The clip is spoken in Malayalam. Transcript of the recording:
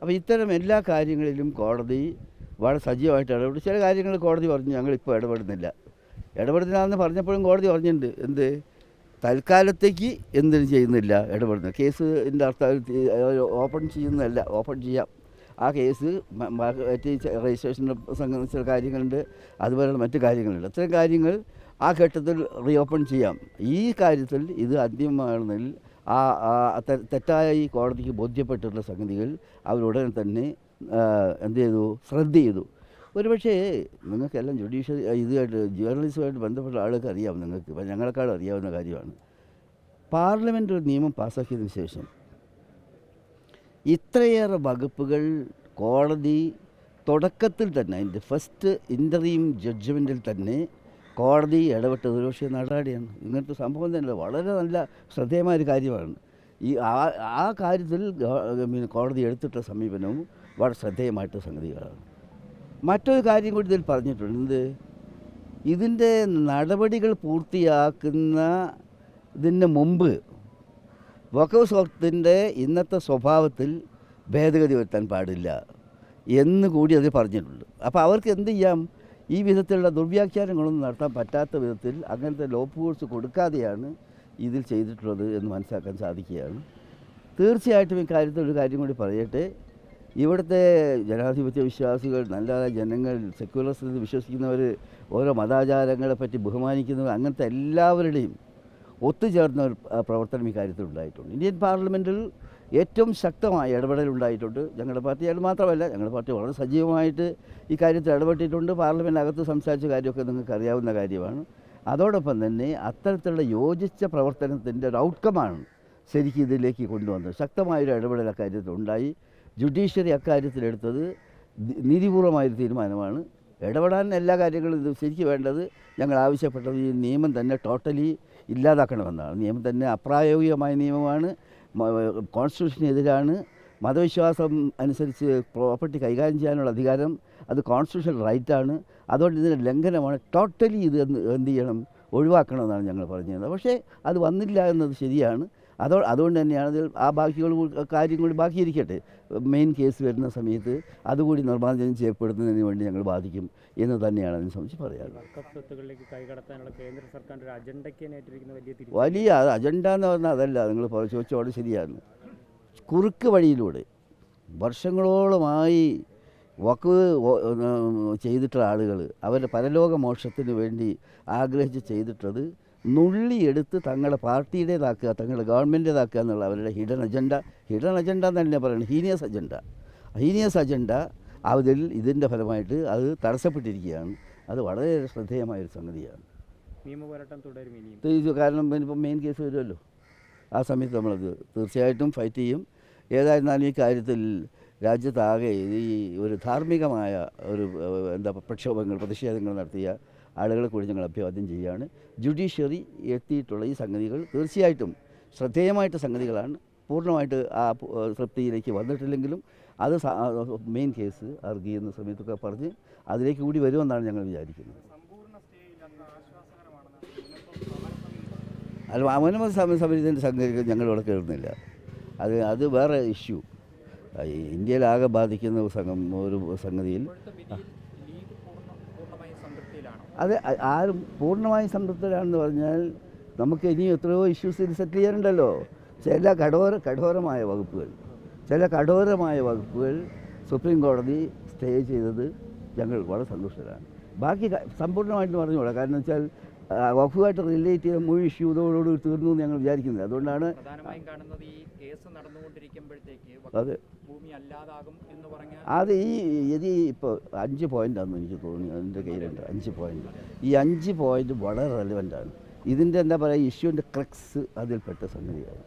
അപ്പോൾ ഇത്തരം എല്ലാ കാര്യങ്ങളിലും കോടതി വളരെ സജീവമായിട്ട് ഇടപെടും ചില കാര്യങ്ങൾ കോടതി പറഞ്ഞു ഞങ്ങളിപ്പോൾ ഇടപെടുന്നില്ല. ഇടപെടുന്നില്ലാന്ന് പറഞ്ഞപ്പോഴും കോടതി പറഞ്ഞിട്ടുണ്ട് എന്ത്? തൽക്കാലത്തേക്ക് എന്തിനും ചെയ്യുന്നില്ല ഇടപെടുന്നത് എന്റെ അർത്ഥം ഓപ്പൺ ചെയ്യുന്നതല്ല ഓപ്പൺ ചെയ്യാം. ആ കേസ് മറ്റ് രജിസ്ട്രേഷനെ സംബന്ധിച്ച കാര്യങ്ങളുണ്ട് അതുപോലെയുള്ള മറ്റു കാര്യങ്ങളുണ്ട്. അത്തരം കാര്യങ്ങൾ ആ ഘട്ടത്തിൽ റീ ഓപ്പൺ ചെയ്യാം. ഈ കാര്യത്തിൽ ഇത് അന്തിമമാണെന്നതിൽ ആ തെറ്റായി കോടതിക്ക് ബോധ്യപ്പെട്ടിട്ടുള്ള സംഗതികൾ അവരുടനെ തന്നെ എന്ത് ചെയ്തു? ശ്രദ്ധ ചെയ്തു. ഒരുപക്ഷേ നിങ്ങൾക്കെല്ലാം ജുഡീഷ്യറി ഇതുമായിട്ട് ജേർണലിസമായിട്ട് ബന്ധപ്പെട്ട ആൾക്ക് അറിയാം നിങ്ങൾക്ക്. ഞങ്ങളെക്കാളും അറിയാവുന്ന കാര്യമാണ്. പാർലമെന്റ് ഒരു നിയമം പാസ്സാക്കിയതിന് ശേഷം ഇത്രയേറെ വകുപ്പുകൾ കോടതി തുടക്കത്തിൽ തന്നെ അതിന്റെ ഫസ്റ്റ് ഇന്റർവ്യൂ ജഡ്ജ്മെന്റിൽ തന്നെ കോടതി ഇടപെട്ടത് ഒരു പക്ഷേ നടപടിയാണ്. ഇങ്ങനത്തെ സംഭവം തന്നെ വളരെ നല്ല ശ്രദ്ധേയമായ ഒരു കാര്യമാണ്. ഈ ആ ആ കാര്യത്തിൽ കോടതി എടുത്തിട്ട സമീപനവും വളരെ ശ്രദ്ധേയമായിട്ട് സംഗതികളാണ്. മറ്റൊരു കാര്യം കൂടി ഇതിൽ പറഞ്ഞിട്ടുണ്ട്. എന്ത്? ഇതിന്റെ നടപടികൾ പൂർത്തിയാക്കുന്ന ഇതിന് മുമ്പ് വക്കവ് സ്വത്തിന്റെ ഇന്നത്തെ സ്വഭാവത്തിൽ ഭേദഗതി വരുത്താൻ പാടില്ല എന്ന് കൂടി അതിൽ പറഞ്ഞിട്ടുണ്ട്. അപ്പോൾ അവർക്ക് എന്ത് ചെയ്യാം? ഈ വിധത്തിലുള്ള ദുർവ്യാഖ്യാനങ്ങളൊന്നും നടത്താൻ പറ്റാത്ത വിധത്തിൽ അങ്ങനത്തെ ലോ ലോപ്പുകോഴ്സ് കൊടുക്കാതെയാണ് ഇതിൽ ചെയ്തിട്ടുള്ളത് എന്ന് മനസ്സിലാക്കാൻ സാധിക്കുകയാണ്. തീർച്ചയായിട്ടും ഇക്കാര്യത്തിൽ ഒരു കാര്യം കൂടി പറയട്ടെ. ഇവിടുത്തെ ജനാധിപത്യ വിശ്വാസികൾ നല്ല ജനങ്ങൾ സെക്യുലറിസത്തിൽ വിശ്വസിക്കുന്നവർ ഓരോ മതാചാരങ്ങളെ പറ്റി ബഹുമാനിക്കുന്നവർ അങ്ങനത്തെ എല്ലാവരുടെയും ഒത്തുചേർന്ന ഒരു പ്രവർത്തനം ഈ കാര്യത്തിൽ ഉണ്ടായിട്ടുണ്ട്. ഇന്ത്യൻ പാർലമെന്റിൽ ഏറ്റവും ശക്തമായ ഇടപെടൽ ഉണ്ടായിട്ടുണ്ട്. ഞങ്ങളുടെ പാർട്ടി മാത്രമല്ല ഞങ്ങളുടെ പാർട്ടി വളരെ സജീവമായിട്ട് ഈ കാര്യത്തിൽ ഇടപെട്ടിട്ടുണ്ട്. പാർലമെന്റിനകത്ത് സംസാരിച്ച കാര്യമൊക്കെ നിങ്ങൾക്ക് അറിയാവുന്ന കാര്യമാണ്. അതോടൊപ്പം തന്നെ അത്തരത്തിലുള്ള യോജിച്ച പ്രവർത്തനത്തിന്റെ ഒരു ഔട്ട്കമാണ് ശരിക്കും ഇതിലേക്ക് കൊണ്ടുവന്നത്. ശക്തമായൊരു ഇടപെടൽ അക്കാര്യത്തിൽ ഉണ്ടായി. ജുഡീഷ്യറി അക്കാര്യത്തിലെടുത്തത് നീതിപൂർവമായൊരു തീരുമാനമാണ്. ഇടപെടാൻ എല്ലാ കാര്യങ്ങളും ഇത് ശരിക്കും വേണ്ടത് ഞങ്ങൾ ആവശ്യപ്പെട്ടത് ഈ നിയമം തന്നെ ടോട്ടലി ഇല്ലാതാക്കണമെന്നാണ്. നിയമം തന്നെ അപ്രായോഗികമായ നിയമമാണ്. കോൺസ്റ്റിറ്റ്യൂഷനെതിരാണ് മതവിശ്വാസം അനുസരിച്ച് പ്രോപ്പർട്ടി കൈകാര്യം ചെയ്യാനുള്ള അധികാരം അത് കോൺസ്റ്റിറ്റ്യൂഷണൽ റൈറ്റാണ്. അതുകൊണ്ട് ഇതിന്റെ ലംഘനമാണ്. ടോട്ടലി ഇത് എന്ത് ചെയ്യണം? ഒഴിവാക്കണമെന്നാണ് ഞങ്ങൾ പറഞ്ഞത് പക്ഷേ അത് വന്നില്ല എന്നത് ശരിയാണ്. അതോ അതുകൊണ്ട് തന്നെയാണ് ഇതിൽ ആ ബാക്കികൾ കാര്യം കൂടി ബാക്കിയിരിക്കട്ടെ. മെയിൻ കേസ് വരുന്ന സമയത്ത് അതുകൂടി നിർമ്മാർജനം ചെയ്യപ്പെടുന്നതിന് വേണ്ടി ഞങ്ങൾ ബാധിക്കും എന്ന് തന്നെയാണ് അതിനെ സംബന്ധിച്ച് പറയാനുള്ളത്. വലിയ അജണ്ട എന്ന് പറഞ്ഞാൽ അതല്ല നിങ്ങൾ ചോദിച്ചോടെ ശരിയാണ്. കുറുക്ക് വഴിയിലൂടെ വർഷങ്ങളോളമായി വക്ക് ചെയ്തിട്ടുള്ള ആളുകൾ അവരുടെ പരലോക മോക്ഷത്തിന് വേണ്ടി ആഗ്രഹിച്ച് ചെയ്തിട്ടത് നുള്ളിയെടുത്ത് തങ്ങളുടെ പാർട്ടിയുടേതാക്കുക തങ്ങളുടെ ഗവൺമെന്റേതാക്കുക എന്നുള്ള അവരുടെ ഹിഡൻ അജണ്ട. ഹിഡൻ അജണ്ട എന്ന് തന്നെ പറയുന്നത് ഹീനിയസ് അജണ്ട. ഹീനിയസ് അജണ്ട അതിൽ ഇതിന്റെ ഫലമായിട്ട് അത് തടസ്സപ്പെട്ടിരിക്കുകയാണ്. അത് വളരെ ശ്രദ്ധേയമായൊരു സംഗതിയാണ്. നിയമ പോരാട്ടം തുടരും ഇനിയും. കാരണം ഇപ്പം മെയിൻ കേസ് വരുമല്ലോ. ആ സമയത്ത് നമ്മളത് തീർച്ചയായിട്ടും ഫൈറ്റ് ചെയ്യും. ഏതായിരുന്നാലും ഈ കാര്യത്തിൽ രാജ്യത്താകെ ഈ ഒരു ധാർമ്മികമായ ഒരു എന്താ പ്രക്ഷോഭങ്ങൾ പ്രതിഷേധങ്ങൾ നടത്തിയ ആളുകളെ കൂടി ഞങ്ങൾ അഭിവാദ്യം ചെയ്യുകയാണ്. ജുഡീഷ്യറി എത്തിയിട്ടുള്ള ഈ സംഗതികൾ തീർച്ചയായിട്ടും ശ്രദ്ധേയമായിട്ട് സംഗതികളാണ്. പൂർണമായിട്ട് ആ തൃപ്തിയിലേക്ക് വന്നിട്ടില്ലെങ്കിലും അത് മെയിൻ കേസ് അർഗി എന്ന സമയത്തൊക്കെ പറഞ്ഞ് അതിലേക്ക് കൂടി വരുമെന്നാണ് ഞങ്ങൾ വിചാരിക്കുന്നത്. അല്ല സമ സമരത്തിന്റെ സംഗതികൾ ഞങ്ങളിവിടെ കയറുന്നില്ല അത് അത് വേറെ ഇഷ്യൂ ഇന്ത്യയിലാകെ ബാധിക്കുന്ന ഒരു സംഗതിയിൽ അത് ആരും പൂർണമായും സംതൃപ്തരാണെന്ന് പറഞ്ഞാൽ നമുക്ക് ഇനിയും എത്രയോ ഇഷ്യൂസ് ഇത് സെറ്റിൽ ചെയ്യാനുണ്ടല്ലോ ചില കഠോര കഠോരമായ വകുപ്പുകൾ. ചില കഠോരമായ വകുപ്പുകൾ സുപ്രീം കോടതി സ്റ്റേ ചെയ്തത് ഞങ്ങൾ വളരെ സന്തുഷ്ടരാണ് ബാക്കി സമ്പൂർണമായിട്ട് പറഞ്ഞുകൂടാ? കാരണം വെച്ചാൽ ആ, വകുപ്പുമായിട്ട് റിലേറ്റ് ചെയ്ത മുഴുവൻ ഇഷ്യൂ ഇതോടുകൂടി തീർന്നു എന്ന് ഞങ്ങൾ വിചാരിക്കുന്നത് അതുകൊണ്ടാണ് അത്. ഈ ഇത് ഇപ്പോൾ അഞ്ച് പോയിന്റാണെന്ന് എനിക്ക് തോന്നി അതിന്റെ കയ്യിലുണ്ട്. അഞ്ച് പോയിന്റ് ഈ അഞ്ച് പോയിന്റ് വളരെ റെലവന്റ് ആണ്. ഇതിന്റെ എന്താ പറയുക ഇഷ്യൂവിന്റെ ക്രക്സ് അതിൽപ്പെട്ട സംഗതിയാണ്.